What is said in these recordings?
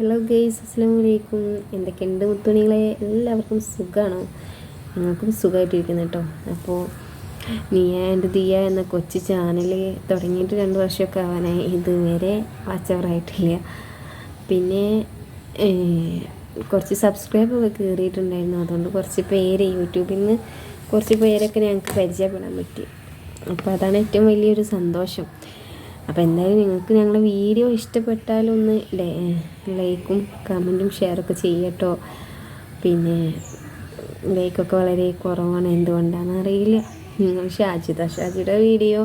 Hello guys അസ്സാം വലൈക്കും എന്തൊക്കെയുണ്ട് മുത്തുണികളെ എല്ലാവർക്കും സുഖമാണോ ഞങ്ങൾക്കും സുഖമായിട്ടിരിക്കുന്നു കേട്ടോ. അപ്പോൾ നീയ എന്റെ ദിയ എന്ന കൊച്ചു ചാനൽ തുടങ്ങിയിട്ട് രണ്ട് വർഷമൊക്കെ ആവാനായി. ഇതുവരെ വാച്ചവറായിട്ടില്ല പിന്നെ കുറച്ച് സബ്സ്ക്രൈബ് ഒക്കെ കയറിയിട്ടുണ്ടായിരുന്നു അതുകൊണ്ട് കുറച്ച് പേര് യൂട്യൂബിൽ നിന്ന് കുറച്ച് പേരൊക്കെ ഞങ്ങൾക്ക് പരിചയപ്പെടാൻ പറ്റി. അപ്പോൾ അതാണ് ഏറ്റവും വലിയൊരു സന്തോഷം. അപ്പോൾ എന്തായാലും നിങ്ങൾക്ക് ഞങ്ങളുടെ വീഡിയോ ഇഷ്ടപ്പെട്ടാലൊന്ന് ലൈക്കും കമന്റും ഷെയറൊക്കെ ചെയ്യട്ടോ. പിന്നെ ലൈക്കൊക്കെ വളരെ കുറവാണ്. എന്തുകൊണ്ടാണെന്ന് അറിയില്ല. നിങ്ങൾ ഷാജിത ഷാജിയുടെ വീഡിയോ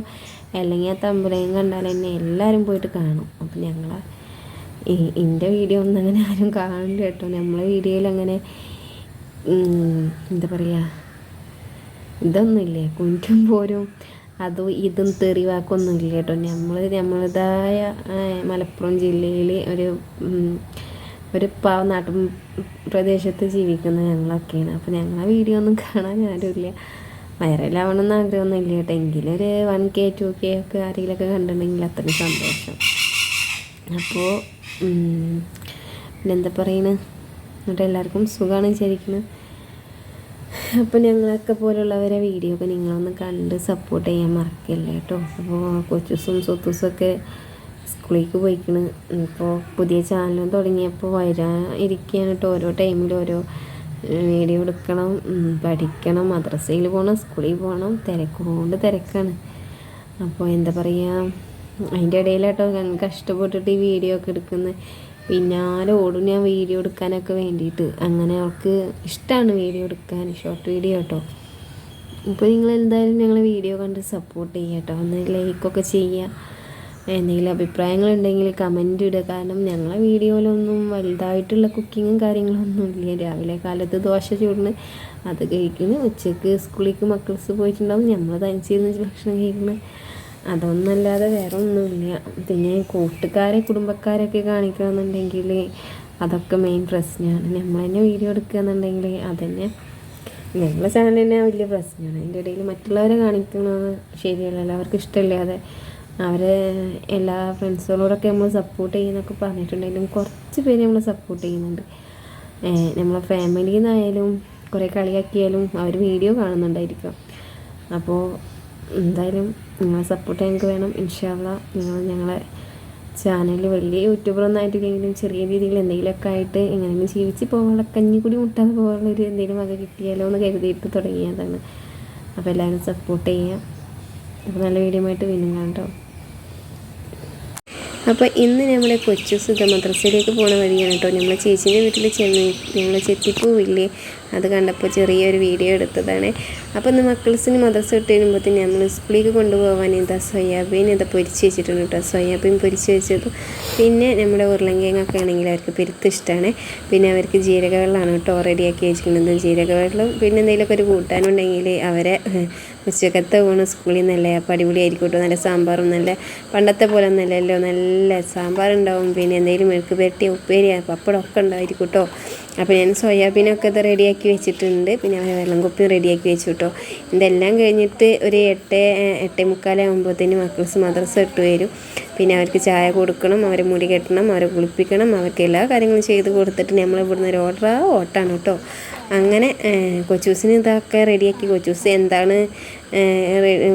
അല്ലെങ്കിൽ ആ തമ്പുരയും കണ്ടാൽ എന്നെ എല്ലാവരും പോയിട്ട് കാണും. അപ്പം ഞങ്ങൾ എന്റെ വീഡിയോ ഒന്നും അങ്ങനെ ആരും കാണില്ല കേട്ടോ. നമ്മളെ വീഡിയോയിൽ അങ്ങനെ എന്താ പറയുക ഇതൊന്നുമില്ലേ? കുഞ്ഞും പോരും അതും ഇതും തെറിവാക്കൊന്നുമില്ല കേട്ടോ. നമ്മൾ നമ്മളതായ മലപ്പുറം ജില്ലയിൽ ഒരു ഒരു പാവ നാട്ടും പ്രദേശത്ത് ജീവിക്കുന്ന ഞങ്ങളൊക്കെയാണ്. അപ്പോൾ ഞങ്ങളെ വീഡിയോ ഒന്നും കാണാൻ ആരുമില്ല. വൈറലാവണമെന്ന് ആഗ്രഹമൊന്നും ഇല്ല കേട്ടോ. എങ്കിലും ഒരു വൺ കെ ടു കെ ഒക്കെ ആരെങ്കിലുമൊക്കെ കണ്ടിട്ടുണ്ടെങ്കിൽ അത്രയും സന്തോഷം. അപ്പോൾ പിന്നെന്താ പറയുന്നത് എന്നിട്ട് എല്ലാവർക്കും സുഖമാണ് വിചാരിക്കുന്നത് അപ്പോൾ ഞങ്ങളൊക്കെ പോലുള്ളവരെ വീഡിയോ ഒക്കെ നിങ്ങളൊന്ന് കണ്ട് സപ്പോർട്ട് ചെയ്യാൻ മറക്കില്ല കേട്ടോ അപ്പോൾ കൊച്ചുസും സ്വത്തുസൊക്കെ സ്കൂളിലേക്ക് പോയിക്കണ്. ഇപ്പോൾ പുതിയ ചാനലും തുടങ്ങിയപ്പോൾ വരാൻ ഇരിക്കുകയാണ് കേട്ടോ ഓരോ ടൈമിൽ ഓരോ വീഡിയോ എടുക്കണം പഠിക്കണം മദ്രസയിൽ പോകണം സ്കൂളിൽ പോകണം തിരക്കുകൊണ്ട് തിരക്കാണ്. അപ്പോൾ എന്താ പറയുക അതിന്റെ ഇടയിലാട്ടോ കഷ്ടപ്പെട്ടിട്ട് ഈ വീഡിയോ ഒക്കെ എടുക്കുന്നത് പിന്നാലെ ഓടും ഞാൻ വീഡിയോ എടുക്കാനൊക്കെ വേണ്ടിയിട്ട്. അങ്ങനെ അവൾക്ക് ഇഷ്ടമാണ് വീഡിയോ എടുക്കാൻ ഷോർട്ട് വീഡിയോ കേട്ടോ ഇപ്പോൾ നിങ്ങൾ എന്തായാലും ഞങ്ങൾ വീഡിയോ കണ്ട് സപ്പോർട്ട് ചെയ്യുക കേട്ടോ ഒന്ന് ലൈക്കൊക്കെ ചെയ്യുക. എന്തെങ്കിലും അഭിപ്രായങ്ങളുണ്ടെങ്കിൽ കമന്റ് ഇടുക. കാരണം ഞങ്ങളെ വീഡിയോയിലൊന്നും വലുതായിട്ടുള്ള കുക്കിങ്ങും കാര്യങ്ങളൊന്നും ഇല്ല. രാവിലെ കാലത്ത് ദോശ ചൂടിന് അത് കഴിക്കുന്നു. ഉച്ചയ്ക്ക് സ്കൂളിലേക്ക് മക്കൾസ് പോയിട്ടുണ്ടാവും. നമ്മൾ തനിച്ചിരുന്ന് ഭക്ഷണം കഴിക്കുന്നത് അതൊന്നല്ലാതെ വേറെ ഒന്നുമില്ല പിന്നെ കൂട്ടുകാരെ കുടുംബക്കാരൊക്കെ കാണിക്കുകയെന്നുണ്ടെങ്കിൽ അതൊക്കെ മെയിൻ പ്രശ്നമാണ്. നമ്മൾ തന്നെ വീഡിയോ എടുക്കുകയെന്നുണ്ടെങ്കിൽ അതന്നെ നമ്മളെ ചാനൽ തന്നെ വലിയ പ്രശ്നമാണ്. അതിന്റെ ഇടയിൽ മറ്റുള്ളവരെ കാണിക്കുന്നത് ശരിയല്ല. അവർക്ക് ഇഷ്ടമില്ലാതെ അവരെ എല്ലാ ഫ്രണ്ട്സുകളോടൊക്കെ നമ്മൾ സപ്പോർട്ട് ചെയ്യുന്നൊക്കെ പറഞ്ഞിട്ടുണ്ടെങ്കിലും കുറച്ച് പേര് നമ്മൾ സപ്പോർട്ട് ചെയ്യുന്നുണ്ട്. നമ്മളെ ഫാമിലിയിൽ നിന്നായാലും കുറേ കളിയാക്കിയാലും അവർ വീഡിയോ കാണുന്നുണ്ടായിരിക്കും. അപ്പോൾ എന്തായാലും നിങ്ങളെ സപ്പോർട്ട് ഞങ്ങൾക്ക് വേണം. ഇൻഷാല്ല നിങ്ങൾ ഞങ്ങളെ ചാനലിൽ വലിയ യൂട്യൂബറൊന്നും ആയിട്ടില്ലെങ്കിലും ചെറിയ രീതിയിൽ എന്തെങ്കിലുമൊക്കെ ആയിട്ട് എങ്ങനെയെങ്കിലും ജീവിച്ച് പോകാനുള്ള കഞ്ഞി കൂടി മുട്ടാതെ പോകാനുള്ള ഒരു എന്തെങ്കിലും വക കിട്ടിയാലോ എന്ന് കരുതിയിട്ട് തുടങ്ങിയതാണ്. അപ്പോൾ എല്ലാവരും സപ്പോർട്ട് ചെയ്യുക അപ്പോൾ നല്ല വീഡിയോ ആയിട്ട് വീണ്ടും കാണട്ടോ അപ്പോൾ ഇന്ന് നമ്മുടെ കൊച്ചു സുധ മദ്രസയിലേക്ക് പോണ വഴിയാണ് കേട്ടോ നമ്മളെ ചേച്ചീന്റെ വീട്ടിൽ ചെന്ന് നമ്മളെ ചെത്തിപ്പൂവില്ലേ അത് കണ്ടപ്പോൾ ചെറിയൊരു വീഡിയോ എടുത്തതാണ്. അപ്പോൾ ഇന്ന് മക്കൾസിന് മദ്രസ ഇട്ട് നമ്മൾ സ്കൂളിലേക്ക് കൊണ്ടുപോകാൻ ഇതാ സോയാബീൻ ഇതാ പൊരിച്ച് വെച്ചിട്ടുണ്ട് കേട്ടോ. സോയാബീൻ പൊരിച്ച് വെച്ചതും പിന്നെ നമ്മുടെ ഉരുളങ്കിഴങ്ങൊക്കെ ആണെങ്കിൽ അവർക്ക് പെരുത്ത് ഇഷ്ടമാണ്. പിന്നെ അവർക്ക് ജീരക വെള്ളമാണ് കേട്ടോ റെഡിയാക്കി വെച്ചിരിക്കുന്നത്. ജീരക പിന്നെ എന്തെങ്കിലുമൊക്കെ ഒരു കൂട്ടാനുണ്ടെങ്കിൽ അവരെ ഉച്ചക്കത്തെ ഊണ് സ്കൂളിൽ നിന്നല്ലേ അപ്പോൾ അടിപൊളിയായിരിക്കും കേട്ടോ. നല്ല സാമ്പാറും നല്ല പണ്ടത്തെ പോലെ ഒന്നല്ലല്ലോ നല്ല സാമ്പാറുണ്ടാവും. പിന്നെ എന്തെങ്കിലും മെഴുക്ക് പെരട്ടി ഉപ്പേരി പപ്പടം ഒക്കെ ഉണ്ടായിരിക്കും കേട്ടോ. അപ്പോൾ ഞാൻ സോയാബീനൊക്കെ ഇത് റെഡിയാക്കി വെച്ചിട്ടുണ്ട്. പിന്നെ വെള്ളം കുപ്പി റെഡിയാക്കി വെച്ചു കേട്ടോ ഇതെല്ലാം കഴിഞ്ഞിട്ട് ഒരു എട്ട് എട്ടേ മുക്കാലാകുമ്പോഴത്തേന് മക്കൾസ് മദ്രസ ഇട്ട് വരും. പിന്നെ അവർക്ക് ചായ കൊടുക്കണം അവരെ മുടി കെട്ടണം അവരെ കുളിപ്പിക്കണം അവർക്ക് എല്ലാ കാര്യങ്ങളും ചെയ്ത് കൊടുത്തിട്ട് നമ്മൾ ഇവിടുന്ന് ഒരു ഓർഡർ ഓട്ടാണ് കേട്ടോ അങ്ങനെ കൊച്ചൂസിന് ഇതൊക്കെ റെഡിയാക്കി. കൊച്ചൂസ് എന്താണ്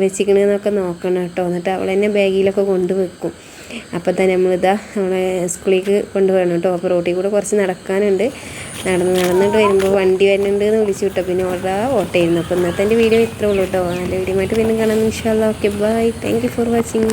വെച്ചിരിക്കണതെന്നൊക്കെ നോക്കണം കേട്ടോ എന്നിട്ട് അവൾ തന്നെ ബാഗിലൊക്കെ കൊണ്ടുവെക്കും. അപ്പോൾ തന്നെ നമ്മളിതാ നമ്മളെ സ്കൂളിലേക്ക് കൊണ്ടുപോകണം കേട്ടോ. അപ്പോൾ റോട്ടിൽ കൂടെ കുറച്ച് നടക്കാനുണ്ട്. നടന്ന് നടന്നിട്ട് വരുമ്പോൾ വണ്ടി വരുന്നുണ്ട് എന്ന് വിളിച്ചു വിട്ടോ പിന്നെ ഓർഡർ ഓട്ടമായിരുന്നു അപ്പോൾ ഇന്നത്തെ എന്റെ വീഡിയോ ഇത്രേ ഉള്ളൂ കേട്ടോ. നല്ല വീഡിയോ ആയിട്ട് വീണ്ടും കാണാം. ഇൻഷാല്ല okay bye thank for watching